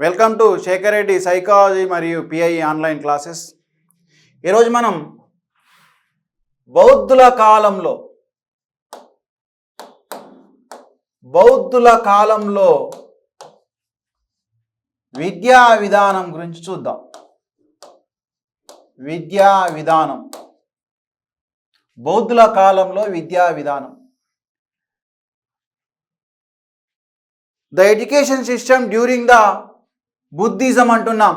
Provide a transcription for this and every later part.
Welcome to Shekhar Reddy psychology మరియు PI online classes. ఈరోజు మనం బౌద్ధుల కాలంలో బౌద్ధుల కాలంలో విద్యా విధానం గురించి చూద్దాం. విద్యా విధానం. బౌద్ధుల కాలంలో విద్యా విధానం. The education system during the Buddhism అంటున్నాం.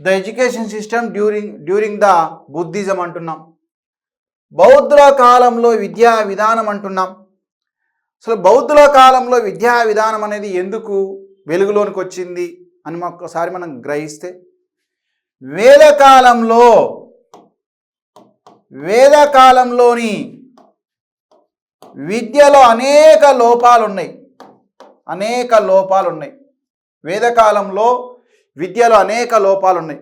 The education system during during the Buddhism అంటున్నాం. బౌద్ధుల కాలంలో విద్యా విధానం అంటున్నాం. అసలు బౌద్ధుల కాలంలో విద్యా విధానం అనేది ఎందుకు వెలుగులోనికి వచ్చింది అని ఒక్కసారి మనం గ్రహిస్తే వేదకాలంలో వేదకాలంలోని విద్యలో అనేక లోపాలు ఉన్నాయి అనేక లోపాలు ఉన్నాయి వేదకాలంలో విద్యలో అనేక లోపాలు ఉన్నాయి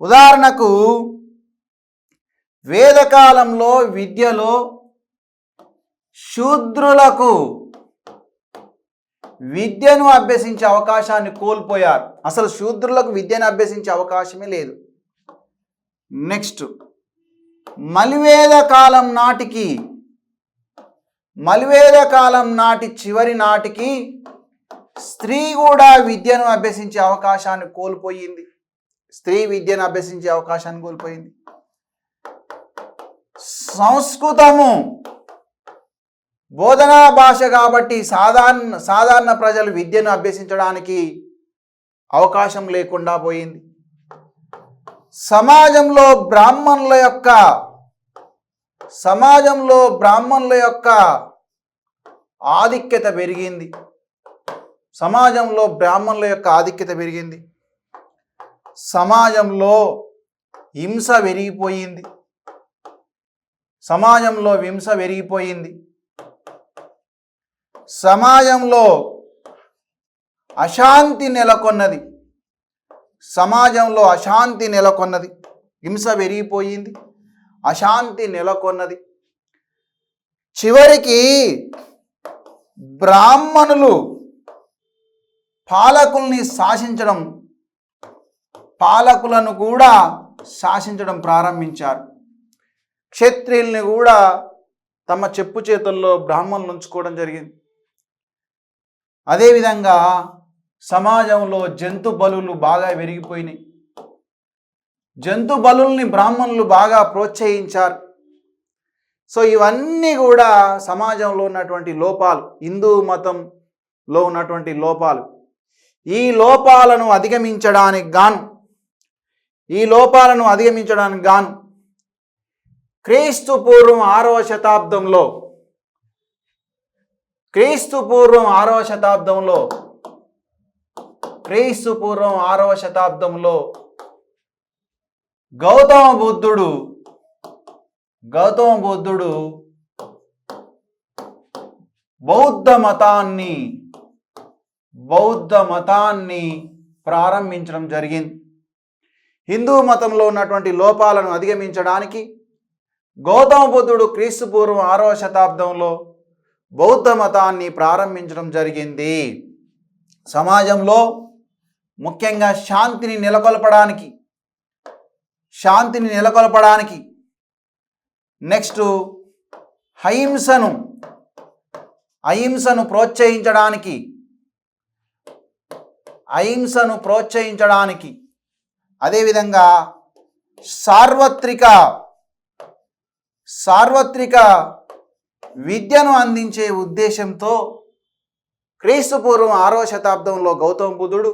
ఉదాహరణకు వేదకాలంలో విద్యలో శూద్రులకు విద్యను అభ్యసించే అవకాశాన్ని కోల్పోయారు. అసలు శూద్రులకు విద్యను అభ్యసించే అవకాశమే లేదు. నెక్స్ట్ మలివేద కాలం నాటికి మలివేద కాలం నాటి చివరి నాటికి స్త్రీ కూడా విద్యను అభ్యసించే అవకాశాన్ని కోల్పోయింది. స్త్రీ విద్యను అభ్యసించే అవకాశాన్ని కోల్పోయింది. సంస్కృతము బోధనా భాష కాబట్టి సాధారణ సాధారణ ప్రజలు విద్యను అభ్యసించడానికి అవకాశం లేకుండా పోయింది. సమాజంలో బ్రాహ్మణుల యొక్క సమాజంలో బ్రాహ్మణుల యొక్క ఆధిక్యత పెరిగింది. సమాజంలో బ్రాహ్మణుల యొక్క ఆధిక్యత పెరిగింది. సమాజంలో హింస పెరిగిపోయింది. సమాజంలో హింస పెరిగిపోయింది. సమాజంలో అశాంతి నెలకొన్నది. సమాజంలో అశాంతి నెలకొన్నది. హింస పెరిగిపోయింది. అశాంతి నెలకొన్నది. చివరికి బ్రాహ్మణులు పాలకుల్ని శాసించడం పాలకులను కూడా శాసించడం ప్రారంభించారు. క్షత్రియుల్ని కూడా తమ చెప్పు చేతుల్లో బ్రాహ్మణులు ఉంచుకోవడం జరిగింది. అదేవిధంగా సమాజంలో జంతు బలులు బాగా పెరిగిపోయినాయి జంతు బలుల్ని బ్రాహ్మణులు బాగా ప్రోత్సహించారు. సో ఇవన్నీ కూడా సమాజంలో ఉన్నటువంటి లోపాలు హిందూ మతంలో ఉన్నటువంటి లోపాలు. ఈ లోపాలను అధిగమించడానికి గాను. ఈ లోపాలను అధిగమించడానికి గాను. క్రీస్తు పూర్వం ఆరవ శతాబ్దంలో క్రీస్తు పూర్వం ఆరవ శతాబ్దంలో క్రీస్తు పూర్వం ఆరవ శతాబ్దంలో గౌతమ బుద్ధుడు గౌతమ బుద్ధుడు బౌద్ధ మతాన్ని బౌద్ధ మతాన్ని ప్రారంభించడం జరిగింది. హిందూ మతంలో ఉన్నటువంటి లోపాలను అధిగమించడానికి గౌతమ బుద్ధుడు క్రీస్తు పూర్వం ఆరవ శతాబ్దంలో బౌద్ధ మతాన్ని ప్రారంభించడం జరిగింది. సమాజంలో ముఖ్యంగా శాంతిని నెలకొల్పడానికి శాంతిని నెలకొల్పడానికి నెక్స్ట్ అహింసను అహింసను ప్రోత్సహించడానికి అహింసను ప్రోత్సహించడానికి. అదేవిధంగా సార్వత్రిక సార్వత్రిక విద్యను అందించే ఉద్దేశంతో క్రీస్తుపూర్వం ఆరవ శతాబ్దంలో గౌతమ బుద్ధుడు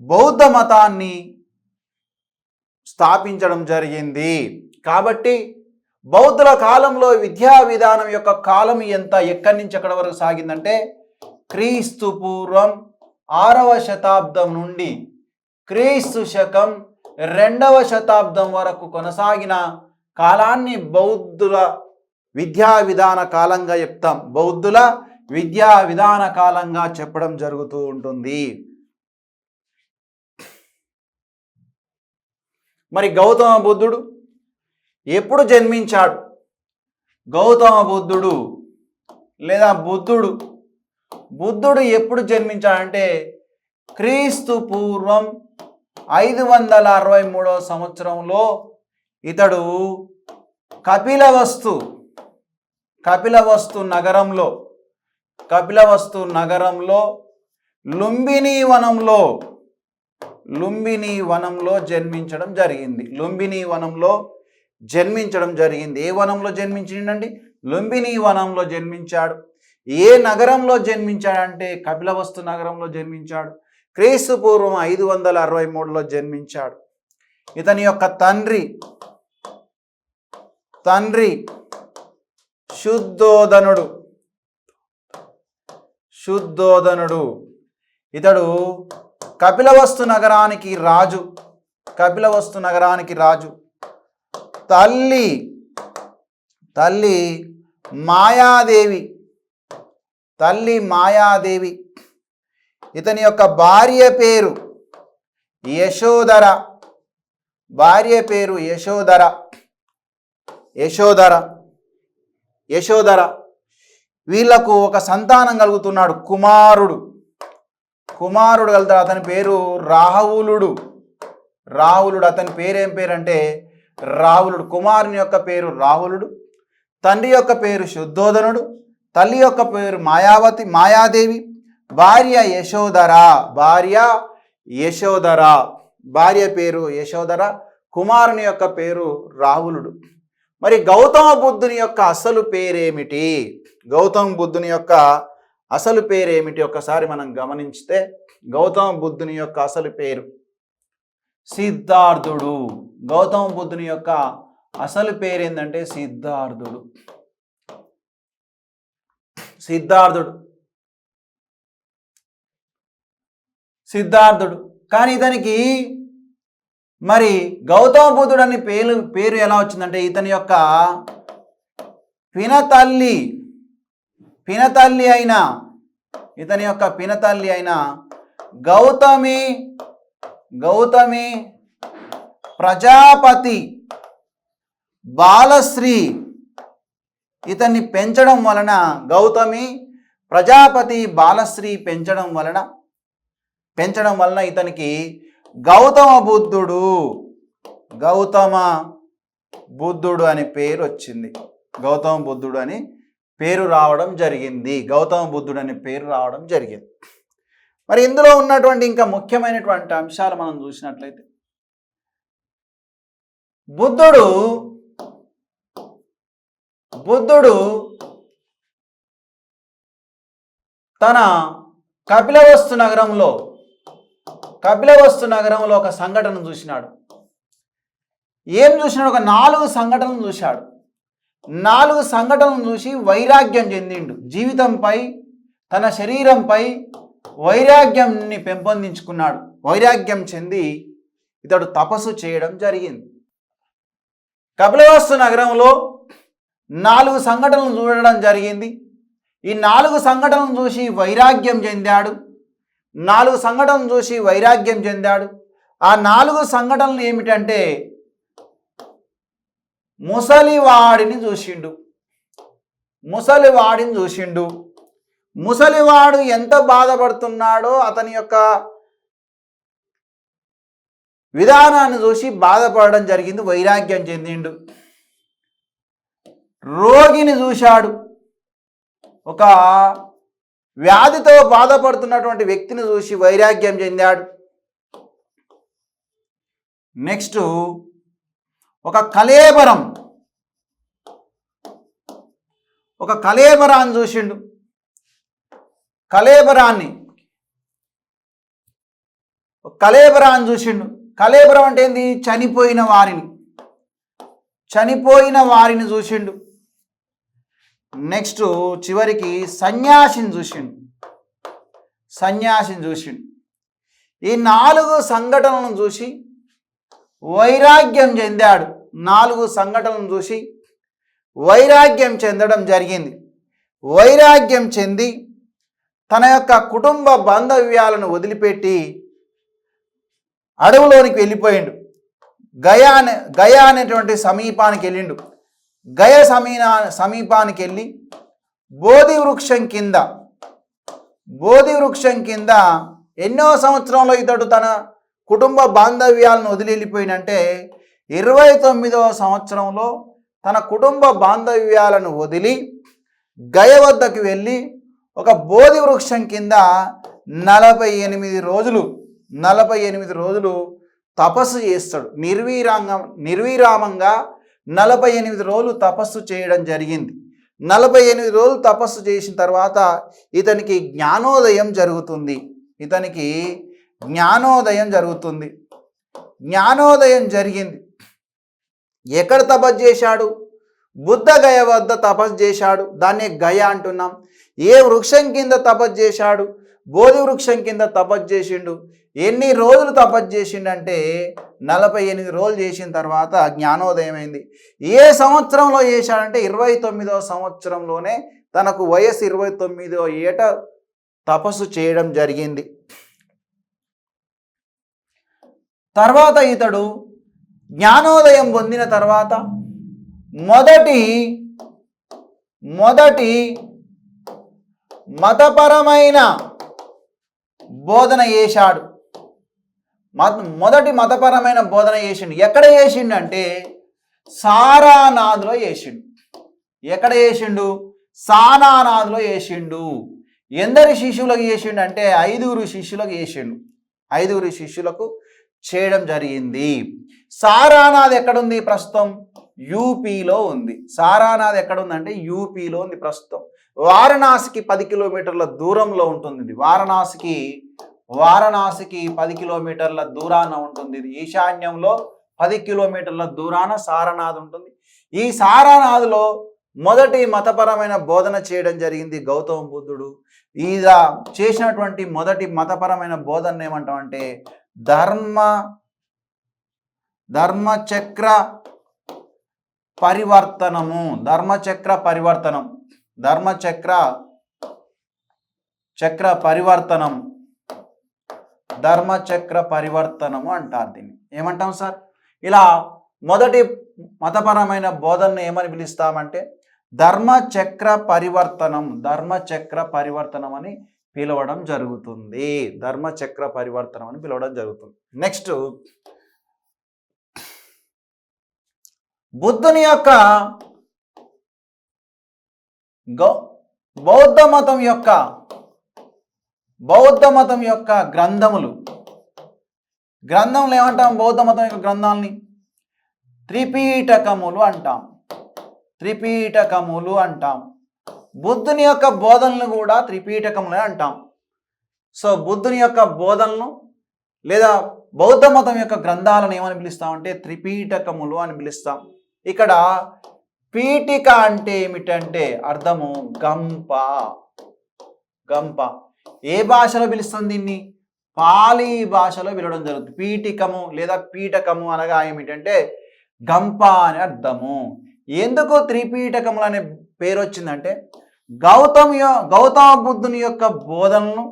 బౌద్ధ మతాన్ని స్థాపించడం జరిగింది. కాబట్టి బౌద్ధుల కాలంలో విద్యా విధానం యొక్క కాలం ఎంత ఎక్కడి నుంచి ఎక్కడి వరకు సాగిందంటే క్రీస్తు పూర్వం ఆరవ శతాబ్దం నుండి క్రీస్తు శకం రెండవ శతాబ్దం వరకు కొనసాగిన కాలాన్ని బౌద్ధుల విద్యా విధాన కాలంగా చెప్తాం. బౌద్ధుల విద్యా విధాన కాలంగా చెప్పడం జరుగుతూ ఉంటుంది. మరి గౌతమ బుద్ధుడు ఎప్పుడు జన్మించాడు? గౌతమ బుద్ధుడు లేదా బుద్ధుడు బుద్ధుడు ఎప్పుడు జన్మించాడంటే క్రీస్తు పూర్వం ఐదు వందల అరవై మూడవ సంవత్సరంలో ఇతడు కపిలవస్తు కపిలవస్తు నగరంలో కపిలవస్తు నగరంలో లుంబిని వనంలో లుంబిని వనంలో జన్మించడం జరిగింది. లుంబిని వనంలో జన్మించడం జరిగింది. ఏ వనంలో జన్మించిండండి? లుంబిని వనంలో జన్మించాడు. ఏ నగరంలో జన్మించాడంటే కపిలవస్తు నగరంలో జన్మించాడు. క్రీస్తు పూర్వం ఐదు వందల అరవై మూడులో జన్మించాడు. ఇతని యొక్క తండ్రి తండ్రి శుద్ధోదనుడు శుద్ధోదనుడు. ఇతడు కపిలవస్తు నగరానికి రాజు కపిలవస్తు నగరానికి రాజు. తల్లి తల్లి మాయాదేవి తల్లి మాయాదేవి. ఇతని యొక్క భార్య పేరు యశోధర. భార్య పేరు యశోధర. యశోధర. యశోధర. వీళ్ళకు ఒక సంతానం కలుగుతున్నాడు కుమారుడు. కుమారుడు కలుగుతాడు అతని పేరు రాహులుడు. రాహులుడు అతని పేరేం పేరు అంటే రాహులుడు. కుమారుని యొక్క పేరు రాహులుడు. తండ్రి యొక్క పేరు శుద్ధోదనుడు. తల్లి యొక్క పేరు మాయావతి మాయాదేవి భార్య యశోధర భార్య యశోధర. భార్య పేరు యశోధర కుమారుని యొక్క పేరు రాహులుడు. మరి గౌతమ బుద్ధుని యొక్క అసలు పేరేమిటి? గౌతమ బుద్ధుని యొక్క అసలు పేరేమిటి? ఒకసారి మనం గమనించితే గౌతమ బుద్ధుని యొక్క అసలు పేరు సిద్ధార్థుడు. గౌతమ బుద్ధుని యొక్క అసలు పేరు ఏంటంటే సిద్ధార్థుడు. సిద్ధార్థుడు. సిద్ధార్థుడు. కానీ ఇతనికి మరి గౌతమ బుద్ధుడు అని పేరు పేరు ఎలా వచ్చిందంటే ఇతని యొక్క పినతల్లి పినతల్లి అయిన ఇతని యొక్క పినతల్లి అయిన గౌతమి గౌతమి ప్రజాపతి బాలశ్రీ ఇతన్ని పెంచడం వలన గౌతమి ప్రజాపతి బాలశ్రీ పెంచడం వలన పెంచడం వలన ఇతనికి గౌతమ బుద్ధుడు గౌతమ బుద్ధుడు అనే పేరు వచ్చింది. గౌతమ బుద్ధుడు అని పేరు రావడం జరిగింది. గౌతమ బుద్ధుడు అనే పేరు రావడం జరిగింది. మరి ఇందులో ఉన్నటువంటి ఇంకా ముఖ్యమైనటువంటి అంశాలు మనం చూసినట్లయితే బుద్ధుడు బుద్ధుడు తన కపిలవస్తు నగరంలో కపిలవస్తు నగరంలో ఒక సంఘటన చూసినాడు. ఏం చూసినాడు? ఒక నాలుగు సంఘటనలు చూశాడు. నాలుగు సంఘటనలు చూసి వైరాగ్యం చెందిండు. జీవితంపై తన శరీరంపై వైరాగ్యంని పెంపొందించుకున్నాడు. వైరాగ్యం చెంది ఇతడు తపస్సు చేయడం జరిగింది. కపిలవస్తు నగరంలో నాలుగు సంఘటనలు చూడడం జరిగింది. ఈ నాలుగు సంఘటనలు చూసి వైరాగ్యం చెందాడు. నాలుగు సంఘటనలు చూసి వైరాగ్యం చెందాడు. ఆ నాలుగు సంఘటనలు ఏమిటంటే ముసలివాడిని చూసిండు. ముసలివాడిని చూసిండు. ముసలివాడు ఎంత బాధపడుతున్నాడో అతని యొక్క విధానాన్ని చూసి బాధపడడం జరిగింది వైరాగ్యం చెందిండు. రోగిని చూశాడు. ఒక వ్యాధితో బాధపడుతున్నటువంటి వ్యక్తిని చూసి వైరాగ్యం చెందాడు. నెక్స్ట్ ఒక కలేబరం. ఒక కలేబరాన్ని చూసిండు. కలేబరాన్ని. ఒక కలేబరాన్ని చూసిండు. కలేబరం అంటే ఏంది? చనిపోయిన వారిని. చనిపోయిన వారిని చూసిండు. నెక్స్ట్ చివరికి సన్యాసిని చూసిండు. సన్యాసిని చూసిండు. ఈ నాలుగు సంఘటనలను చూసి వైరాగ్యం చెందాడు. నాలుగు సంఘటనలను చూసి వైరాగ్యం చెందడం జరిగింది. వైరాగ్యం చెంది తన యొక్క కుటుంబ బాంధవ్యాలను వదిలిపెట్టి అడవులోనికి వెళ్ళిపోయిండు. గయా గయా అనేటువంటి సమీపానికి వెళ్ళిండు. గయ సమీనా సమీపానికి వెళ్ళి బోధి వృక్షం కింద బోధి వృక్షం కింద ఎన్నో సంవత్సరంలో ఇతడు తన కుటుంబ బాంధవ్యాలను వదిలి వెళ్ళిపోయినంటే ఇరవై తొమ్మిదవ సంవత్సరంలో తన కుటుంబ బాంధవ్యాలను వదిలి గయ వద్దకు వెళ్ళి ఒక బోధి వృక్షం కింద నలభై ఎనిమిది రోజులు నలభై ఎనిమిది రోజులు తపస్సు చేస్తాడు. నిర్వీరాంగం నిర్విరామంగా నలభై ఎనిమిది రోజులు తపస్సు చేయడం జరిగింది. నలభై ఎనిమిది రోజులు తపస్సు చేసిన తర్వాత ఇతనికి జ్ఞానోదయం జరుగుతుంది. ఇతనికి జ్ఞానోదయం జరుగుతుంది. జ్ఞానోదయం జరిగింది. ఎక్కడ తపస్సు చేశాడు? బుద్ధ గయ వద్ద తపస్సు చేశాడు. దాన్ని గయ అంటున్నాం. ఏ వృక్షం కింద తపస్సు చేశాడు? బోధి వృక్షం కింద తపస్సు చేసిండు. ఎన్ని రోజులు తపస్సు చేసిండంటే నలభై ఎనిమిది రోజులు చేసిన తర్వాత జ్ఞానోదయం అయింది. ఏ సంవత్సరంలో చేశాడంటే ఇరవై తొమ్మిదవ సంవత్సరంలోనే తనకు వయసు ఇరవై తొమ్మిదో ఏట తపస్సు చేయడం జరిగింది. తర్వాత ఇతడు జ్ఞానోదయం పొందిన తర్వాత మొదటి మొదటి మతపరమైన బోధన చేశాడు. మత మొదటి మతపరమైన బోధన చేసిండు. ఎక్కడ చేసిండు అంటే సారానాథ్లో చేసిండు. ఎక్కడ చేసిండు? సానానాథ్లో చేసిండు. ఎందరి శిష్యులకు చేసిండు అంటే ఐదుగురు శిష్యులకు చేసిండు. ఐదుగురు శిష్యులకు చేయడం జరిగింది. సారానాథ్ ఎక్కడుంది ప్రస్తుతం? యూపీలో ఉంది. సారానాథ్ ఎక్కడుందంటే యూపీలో ఉంది ప్రస్తుతం. వారణాసికి పది కిలోమీటర్ల దూరంలో ఉంటుంది ఇది. వారణాసికి వారణాసికి పది కిలోమీటర్ల దూరాన ఉంటుంది ఇది. ఈశాన్యంలో పది కిలోమీటర్ల దూరాన సారనాథ్ ఉంటుంది. ఈ సారానాథ్లో మొదటి మతపరమైన బోధన చేయడం జరిగింది గౌతమ బుద్ధుడు. ఈద చేసినటువంటి మొదటి మతపరమైన బోధన ఏమంటామంటే ధర్మ ధర్మచక్ర పరివర్తనము ధర్మచక్ర పరివర్తనం. ధర్మచక్ర చక్ర పరివర్తనం. ధర్మచక్ర పరివర్తనము అంటారు దీన్ని. ఏమంటాం సార్? ఇలా మొదటి మతపరమైన బోధనను ఏమని పిలుస్తామంటే ధర్మచక్ర పరివర్తనం ధర్మచక్ర పరివర్తనం అని పిలవడం జరుగుతుంది. ధర్మచక్ర పరివర్తనం అని పిలవడం జరుగుతుంది. నెక్స్ట్ బుద్ధుని యొక్క గౌ బౌద్ధ మతం యొక్క బౌద్ధ మతం యొక్క గ్రంథములు. గ్రంథములు ఏమంటాం? బౌద్ధ మతం యొక్క గ్రంథాలని? త్రిపీఠకములు అంటాం. త్రిపీఠకములు అంటాం. బుద్ధుని యొక్క బోధనలు కూడా త్రిపీఠకములే అంటాం. సో బుద్ధుని యొక్క బోధనలు లేదా బౌద్ధ మతం యొక్క గ్రంథాలను ఏమని పిలుస్తామంటే త్రిపీఠకములు అని పిలుస్తాం. ఇక్కడ పీఠిక అంటే ఏమిటంటే అర్థము గంప. గంప. ఏ భాషలో పిలుస్తుంది దీన్ని? పాలీ భాషలో పిలవడం జరుగుతుంది. పీఠికము లేదా పీఠకము అనగా ఏమిటంటే గంప అని అర్థము. ఎందుకు త్రిపీఠకములు అనే పేరు వచ్చిందంటే గౌతమ్ గౌతమ బుద్ధుని యొక్క బోధనను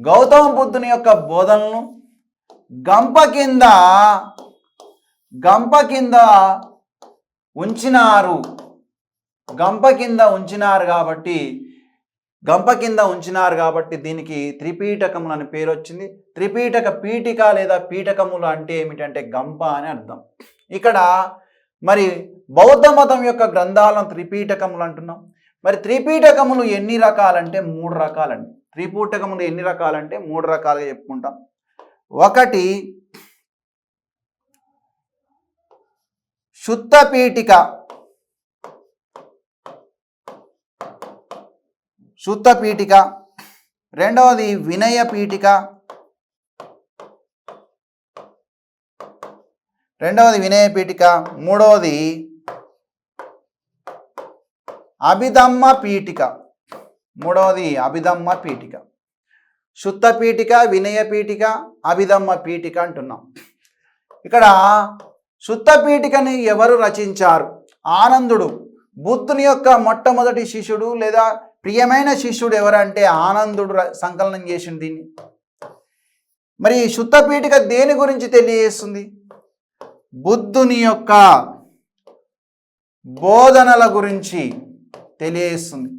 గౌతమ బుద్ధుని యొక్క బోధనను గంప కింద గంప కింద ఉంచినారు. గంప కింద ఉంచినారు కాబట్టి గంప కింద ఉంచినారు కాబట్టి దీనికి త్రిపీఠకములు అని పేరు వచ్చింది. త్రిపీఠక పీఠిక లేదా పీఠకములు అంటే ఏమిటంటే గంప అని అర్థం. ఇక్కడ మరి బౌద్ధ మతం యొక్క గ్రంథాలను త్రిపీఠకములు అంటున్నాం. మరి త్రిపీఠకములు ఎన్ని రకాలంటే మూడు రకాలండి. త్రిపీఠకములు ఎన్ని రకాలంటే మూడు రకాలుగా చెప్పుకుంటాం. ఒకటి శుద్ధ పీఠిక. శుద్ధ పీఠిక. రెండవది వినయ పీఠిక. రెండవది వినయ పీఠిక. మూడవది అభిధమ్మ పీఠిక. మూడవది అభిధమ్మ పీఠిక. శుద్ధ పీఠిక వినయ పీఠిక అభిధమ్మ పీఠిక అంటున్నాం. ఇక్కడ శుద్ధ పీఠికని ఎవరు రచించారు? ఆనందుడు. బుద్ధుని యొక్క మొట్టమొదటి శిష్యుడు లేదా ప్రియమైన శిష్యుడు ఎవరంటే ఆనందుడు ర- సంకలనం చేసింది దీన్ని. మరి ఈ శుద్ధ పీఠిక దేని గురించి తెలియజేస్తుంది? బుద్ధుని యొక్క బోధనల గురించి తెలియజేస్తుంది.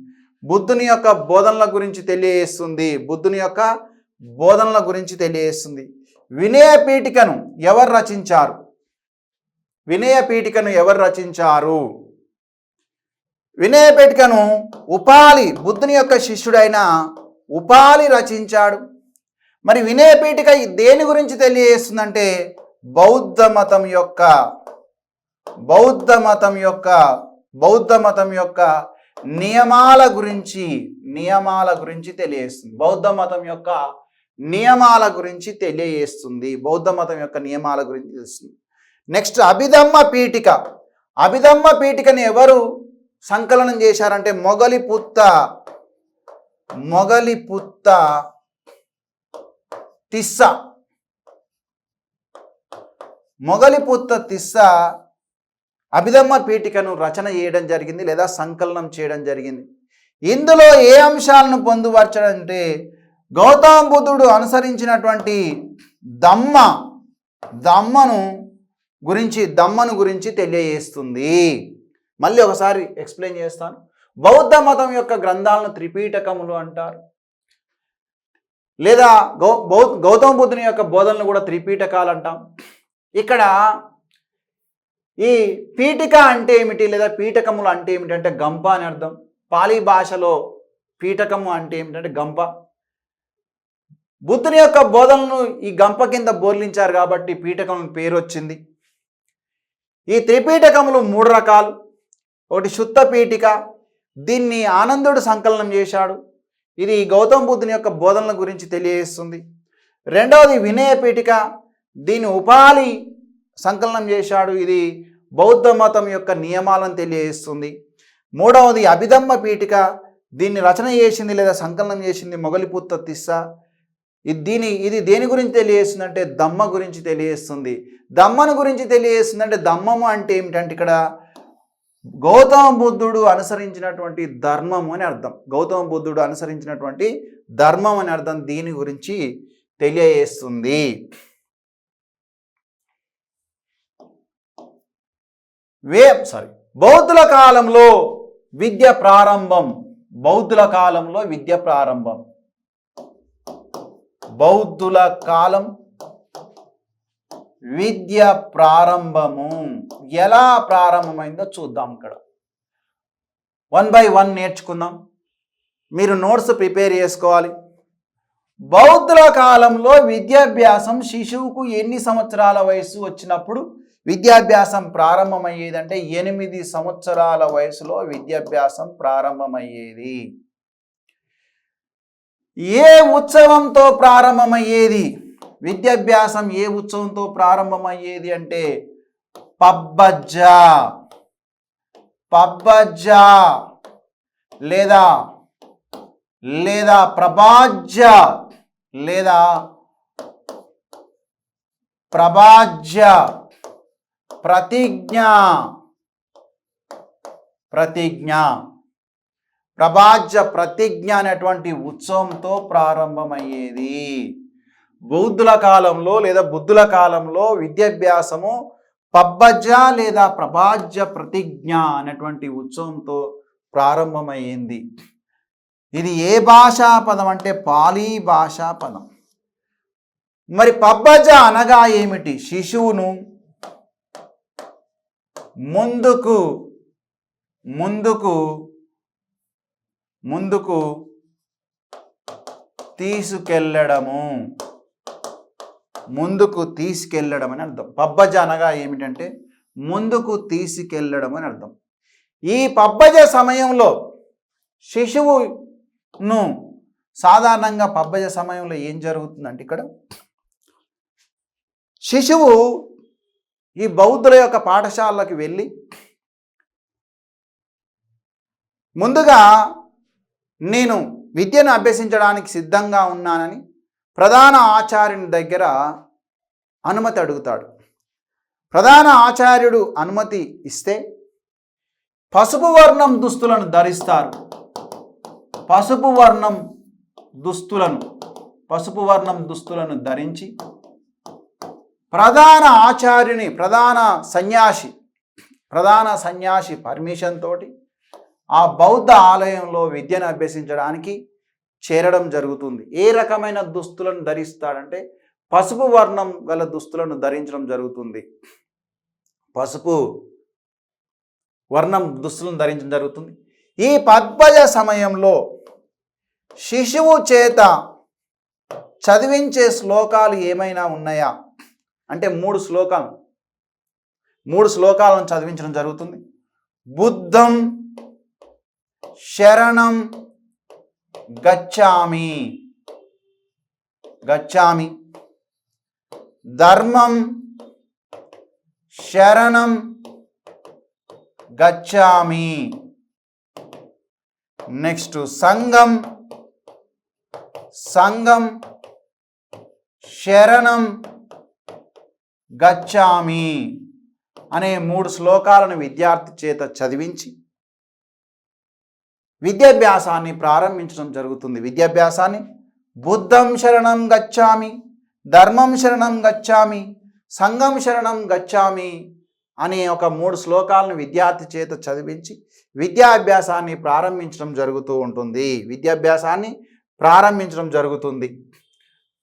బుద్ధుని యొక్క బోధనల గురించి తెలియజేస్తుంది. బుద్ధుని యొక్క బోధనల గురించి తెలియజేస్తుంది. వినయ పీఠికను ఎవరు రచించారు? వినయ పీఠికను ఎవరు రచించారు? వినయ పీఠికను ఉపాలి బుద్ధుని యొక్క శిష్యుడైన ఉపాలి రచించాడు. మరి వినయ పీఠిక దేని గురించి తెలియజేస్తుందంటే బౌద్ధ మతం యొక్క బౌద్ధ మతం యొక్క బౌద్ధ మతం యొక్క నియమాల గురించి నియమాల గురించి తెలియజేస్తుంది. బౌద్ధ మతం యొక్క నియమాల గురించి తెలియజేస్తుంది. బౌద్ధ మతం యొక్క నియమాల గురించి తెలుస్తుంది నెక్స్ట్ అభిధమ్మ పీఠిక. అభిధమ్మ పీఠికని ఎవరు సంకలనం చేశారంటే మొగలి పుత్త. మొగలి పుత్త. తిస్స. మొగలి పుత్త తిస్స అభిధమ్మ పీఠికను రచన చేయడం జరిగింది లేదా సంకలనం చేయడం జరిగింది. ఇందులో ఏ అంశాలను పొందుపరచడంటే గౌతమ బుద్ధుడు అనుసరించినటువంటి దమ్మ. దమ్మను గురించి దమ్మను గురించి తెలియజేస్తుంది. మళ్ళీ ఒకసారి ఎక్స్ప్లెయిన్ చేస్తాను. బౌద్ధ మతం యొక్క గ్రంథాలను త్రిపీఠకములు అంటారు. లేదా గౌ బౌ గౌతమ బుద్ధుని యొక్క బోధనలు కూడా త్రిపీఠకాలు అంటాం. ఇక్కడ ఈ పీఠిక అంటే ఏమిటి లేదా పీఠకములు అంటే ఏమిటి అంటే గంప అని అర్థం. పాలీ భాషలో పీఠకము అంటే ఏమిటంటే గంప. బుద్ధుని యొక్క బోధనలను ఈ గంప కింద బోర్లించారు కాబట్టి పీఠకం పేరు వచ్చింది ఈ త్రిపీఠకములు మూడు రకాలు. ఒకటి శుద్ధ పీఠిక దీన్ని ఆనందుడు సంకలనం చేశాడు. ఇది గౌతమ బుద్ధుని యొక్క బోధనల గురించి తెలియజేస్తుంది. రెండవది వినయ పీఠిక దీన్ని ఉపాలి సంకలనం చేశాడు. ఇది బౌద్ధ మతం యొక్క నియమాలను తెలియజేస్తుంది. మూడవది అభిధమ్మ పీఠిక దీన్ని రచన చేసింది లేదా సంకలనం చేసింది మొగలిపుత్త తిస్స. ఇది దీని ఇది దేని గురించి తెలియజేస్తుంది అంటే దమ్మ గురించి తెలియజేస్తుంది. దమ్మను గురించి తెలియజేస్తుంది అంటే దమ్మము అంటే ఏమిటంటే ఇక్కడ గౌతమ బుద్ధుడు అనుసరించినటువంటి ధర్మము అని అర్థం. గౌతమ బుద్ధుడు అనుసరించినటువంటి ధర్మం అని అర్థం దీని గురించి తెలియజేస్తుంది. వే సారీ బౌద్ధుల కాలంలో విద్య ప్రారంభం బౌద్ధుల కాలంలో విద్య ప్రారంభం. బౌద్ధుల కాలం విద్య ప్రారంభము. ఎలా ప్రారంభమైందో చూద్దాం ఇక్కడ. వన్ బై వన్ నేర్చుకుందాం. మీరు నోట్స్ ప్రిపేర్ చేసుకోవాలి. బౌద్ధుల కాలంలో విద్యాభ్యాసం శిశువుకు ఎన్ని సంవత్సరాల వయసు వచ్చినప్పుడు విద్యాభ్యాసం ప్రారంభమయ్యేదంటే ఎనిమిది సంవత్సరాల వయసులో విద్యాభ్యాసం ప్రారంభమయ్యేది. ఏ ఉత్సవంతో ప్రారంభమయ్యేది? విద్యాభ్యాసం ఏ ఉత్సవంతో ప్రారంభమయ్యేది అంటే పబ్బజ్జ. పబ్బజ్జ లేదా లేదా ప్రభాజ్య లేదా ప్రభాజ్య ప్రతిజ్ఞ. ప్రతిజ్ఞ. ప్రభాజ్య ప్రతిజ్ఞ అనేటువంటి ఉత్సవంతో ప్రారంభమయ్యేది. బౌద్ధుల కాలంలో లేదా బుద్ధుల కాలంలో విద్యాభ్యాసము పబ్బజ లేదా ప్రభాజ్య ప్రతిజ్ఞ అనేటువంటి ఉత్సవంతో ప్రారంభమయ్యింది. ఇది ఏ భాషా పదం అంటే పాలీ భాషా పదం. మరి పబ్బజ అనగా ఏమిటి? శిశువును ముందుకు ముందుకు ముందుకు తీసుకెళ్ళడము. ముందుకు తీసుకెళ్ళడం అని అర్థం. పబ్బజ అనగా ఏమిటంటే ముందుకు తీసుకెళ్ళడం అని అర్థం. ఈ పబ్బజ సమయంలో శిశువును సాధారణంగా పబ్బజ సమయంలో ఏం జరుగుతుందంటే ఇక్కడ శిశువు ఈ బౌద్ధుల యొక్క పాఠశాలకి వెళ్ళి ముందుగా నేను విద్యను అభ్యసించడానికి సిద్ధంగా ఉన్నానని ప్రధాన ఆచార్యుని దగ్గర అనుమతి అడుగుతాడు. ప్రధాన ఆచార్యుడు అనుమతి ఇస్తే పసుపు వర్ణం దుస్తులను ధరిస్తారు. పసుపు వర్ణం దుస్తులను పసుపు వర్ణం దుస్తులను ధరించి ప్రధాన ఆచార్యుని ప్రధాన సన్యాసి ప్రధాన సన్యాసి పర్మిషన్ తోటి ఆ బౌద్ధ ఆలయంలో విద్యను అభ్యసించడానికి చేరడం జరుగుతుంది. ఏ రకమైన దుస్తులను ధరిస్తాడంటే పసుపు వర్ణం గల దుస్తులను ధరించడం జరుగుతుంది. పసుపు వర్ణం దుస్తులను ధరించడం జరుగుతుంది. ఈ పద్భజ సమయంలో శిశువు చేత చదివించే శ్లోకాలు ఏమైనా ఉన్నాయా? అంటే మూడు శ్లోకాలు. మూడు శ్లోకాలను చదివించడం జరుగుతుంది. బుద్ధం శరణం గచ్చామి. గచ్చామి. ధర్మం శరణం గచ్చామి. నెక్స్ట్ సంఘం సంఘం శరణం గచ్చామి అనే మూడు శ్లోకాలను విద్యార్థి చేత చదివించి విద్యాభ్యాసాన్ని ప్రారంభించడం జరుగుతుంది. విద్యాభ్యాసాన్ని బుద్ధం శరణం గచ్చామి ధర్మం శరణం గచ్చామి సంఘం శరణం గచ్చామి అనే ఒక మూడు శ్లోకాలను విద్యార్థి చేత చదివించి విద్యాభ్యాసాన్ని ప్రారంభించడం జరుగుతూ ఉంటుంది. విద్యాభ్యాసాన్ని ప్రారంభించడం జరుగుతుంది.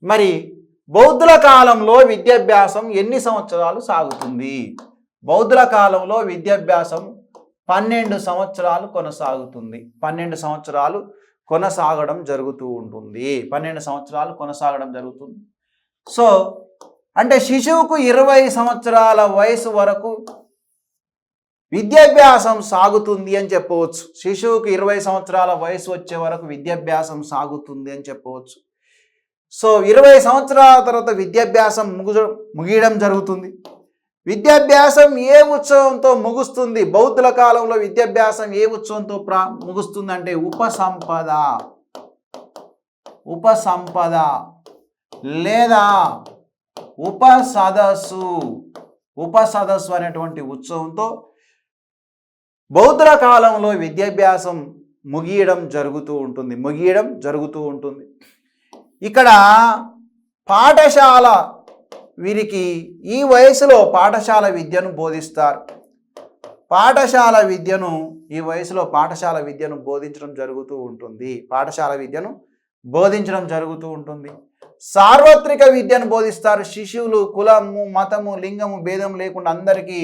మరి బౌద్ధుల కాలంలో విద్యాభ్యాసం ఎన్ని సంవత్సరాలు సాగుతుంది? బౌద్ధుల కాలంలో విద్యాభ్యాసం పన్నెండు సంవత్సరాలు కొనసాగుతుంది. పన్నెండు సంవత్సరాలు కొనసాగడం జరుగుతూ ఉంటుంది. పన్నెండు సంవత్సరాలు కొనసాగడం జరుగుతుంది. సో అంటే శిశువుకు ఇరవై సంవత్సరాల వయసు వరకు విద్యాభ్యాసం సాగుతుంది అని చెప్పవచ్చు. శిశువుకు ఇరవై సంవత్సరాల వయసు వచ్చే వరకు విద్యాభ్యాసం సాగుతుంది అని చెప్పవచ్చు. సో ఇరవై సంవత్సరాల తర్వాత విద్యాభ్యాసం ముగు ముగియడం జరుగుతుంది. విద్యాభ్యాసం ఏ ఉత్సవంతో ముగుస్తుంది? బౌద్ధుల కాలంలో విద్యాభ్యాసం ఏ ఉత్సవంతో ప్రా ముగుస్తుంది అంటే ఉపసంపద. ఉపసంపద. లేదా ఉపసదస్సు. ఉపసదస్సు అనేటువంటి ఉత్సవంతో బౌద్ధుల కాలంలో విద్యాభ్యాసం ముగియడం జరుగుతూ ఉంటుంది. ముగియడం జరుగుతూ ఉంటుంది. ఇక్కడ పాఠశాల వీరికి ఈ వయసులో పాఠశాల విద్యను బోధిస్తారు. పాఠశాల విద్యను ఈ వయసులో పాఠశాల విద్యను బోధించడం జరుగుతూ ఉంటుంది. పాఠశాల విద్యను బోధించడం జరుగుతూ ఉంటుంది. సార్వత్రిక విద్యను బోధిస్తారు. శిశువులు కులము మతము లింగము భేదం లేకుండా అందరికీ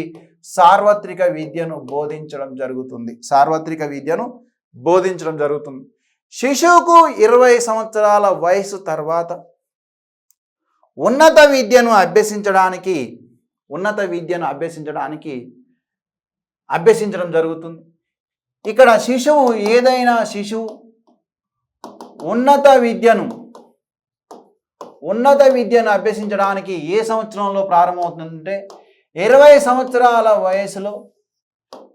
సార్వత్రిక విద్యను బోధించడం జరుగుతుంది. సార్వత్రిక విద్యను బోధించడం జరుగుతుంది. శిశువుకు ఇరవై సంవత్సరాల వయసు తర్వాత ఉన్నత విద్యను అభ్యసించడానికి ఉన్నత విద్యను అభ్యసించడానికి అభ్యసించడం జరుగుతుంది. ఇక్కడ శిశువు ఏదైనా శిశువు ఉన్నత విద్యను ఉన్నత విద్యను అభ్యసించడానికి ఏ సంవత్సరంలో ప్రారంభమవుతుందంటే ఇరవై సంవత్సరాల వయసులో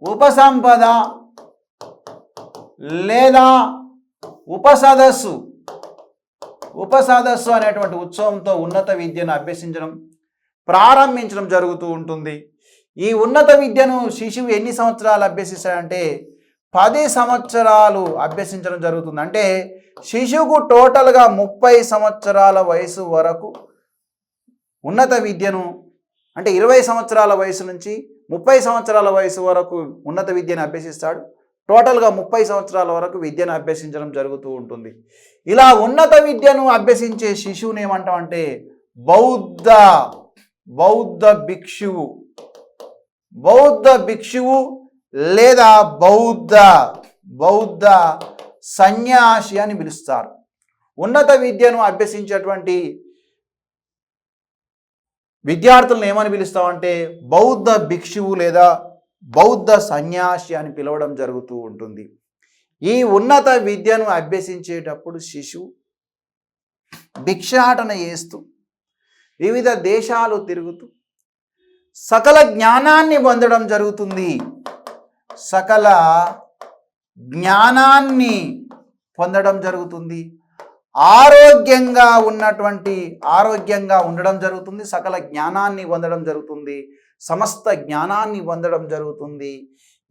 ఉపసంపద లేదా ఉపసదస్సు ఉపసదస్సు అనేటువంటి ఉత్సవంతో ఉన్నత విద్యను అభ్యసించడం ప్రారంభించడం జరుగుతూ ఉంటుంది. ఈ ఉన్నత విద్యను శిశువు ఎన్ని సంవత్సరాలు అభ్యసిస్తాడంటే పది సంవత్సరాలు అభ్యసించడం జరుగుతుంది. అంటే శిశువుకు టోటల్గా ముప్పై సంవత్సరాల వయసు వరకు ఉన్నత విద్యను అంటే ఇరవై సంవత్సరాల వయసు నుంచి ముప్పై సంవత్సరాల వయసు వరకు ఉన్నత విద్యను అభ్యసిస్తాడు. టోటల్గా ముప్పై సంవత్సరాల వరకు విద్యను అభ్యసించడం జరుగుతూ ఉంటుంది. ఇలా ఉన్నత విద్యను అభ్యసించే శిశువుని ఏమంటామంటే బౌద్ధ బౌద్ధ భిక్షువు. బౌద్ధ భిక్షువు లేదా బౌద్ధ బౌద్ధ సన్యాసి అని పిలుస్తారు. ఉన్నత విద్యను అభ్యసించేటువంటి విద్యార్థులను ఏమని పిలుస్తామంటే బౌద్ధ భిక్షువు లేదా బౌద్ధ సన్యాసి అని పిలవడం జరుగుతూ ఉంటుంది. ఈ ఉన్నత విద్యను అభ్యసించేటప్పుడు శిశువు భిక్షాటన చేస్తూ వివిధ దేశాలు తిరుగుతూ సకల జ్ఞానాన్ని పొందడం జరుగుతుంది. సకల జ్ఞానాన్ని పొందడం జరుగుతుంది. ఆరోగ్యంగా ఉన్నటువంటి ఆరోగ్యంగా ఉండడం జరుగుతుంది. సకల జ్ఞానాన్ని పొందడం జరుగుతుంది. సమస్త జ్ఞానాన్ని పొందడం జరుగుతుంది.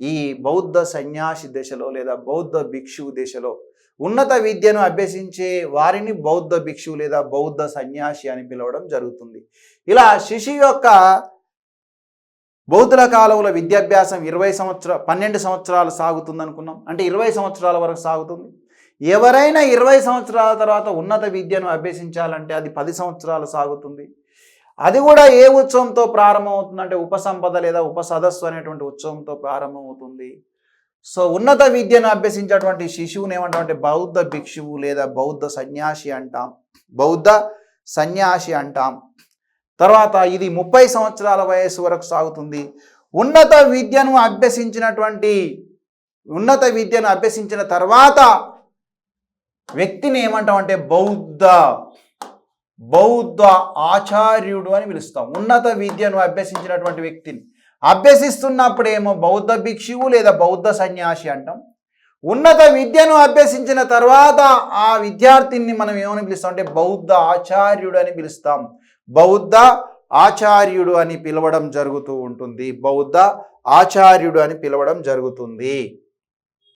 ఈ బౌద్ధ సన్యాసి దశలో లేదా బౌద్ధ భిక్షువు దశలో ఉన్నత విద్యను అభ్యసించే వారిని బౌద్ధ భిక్షువు లేదా బౌద్ధ సన్యాసి అని పిలవడం జరుగుతుంది. ఇలా శిశు యొక్క బౌద్ధుల కాలంలో విద్యాభ్యాసం ఇరవై సంవత్సర పన్నెండు సంవత్సరాలు సాగుతుంది అనుకున్నాం. అంటే ఇరవై సంవత్సరాల వరకు సాగుతుంది. ఎవరైనా ఇరవై సంవత్సరాల తర్వాత ఉన్నత విద్యను అభ్యసించాలంటే అది పది సంవత్సరాలు సాగుతుంది. అది కూడా ఏ ఉత్సవంతో ప్రారంభమవుతుందంటే ఉపసంపద లేదా ఉపసదస్సు అనేటువంటి ఉత్సవంతో ప్రారంభమవుతుంది. సో ఉన్నత విద్యను అభ్యసించేటువంటి శిశువుని ఏమంటామంటే బౌద్ధ భిక్షువు లేదా బౌద్ధ సన్యాసి అంటాం. బౌద్ధ సన్యాసి అంటాం. తర్వాత ఇది ముప్పై సంవత్సరాల వయస్సు వరకు సాగుతుంది. ఉన్నత విద్యను అభ్యసించినటువంటి ఉన్నత విద్యను అభ్యసించిన తర్వాత వ్యక్తిని ఏమంటామంటే బౌద్ధ బౌద్ధ ఆచార్యుడు అని పిలుస్తాం. ఉన్నత విద్యను అభ్యసించినటువంటి వ్యక్తిని. అభ్యసిస్తున్నప్పుడు ఏమో బౌద్ధ భిక్షువు లేదా బౌద్ధ సన్యాసి అంటాం. ఉన్నత విద్యను అభ్యసించిన తర్వాత ఆ విద్యార్థిని మనం ఏమని పిలుస్తాం అంటే బౌద్ధ ఆచార్యుడు అని పిలుస్తాం. బౌద్ధ ఆచార్యుడు అని పిలవడం జరుగుతూ ఉంటుంది. బౌద్ధ ఆచార్యుడు అని పిలవడం జరుగుతుంది.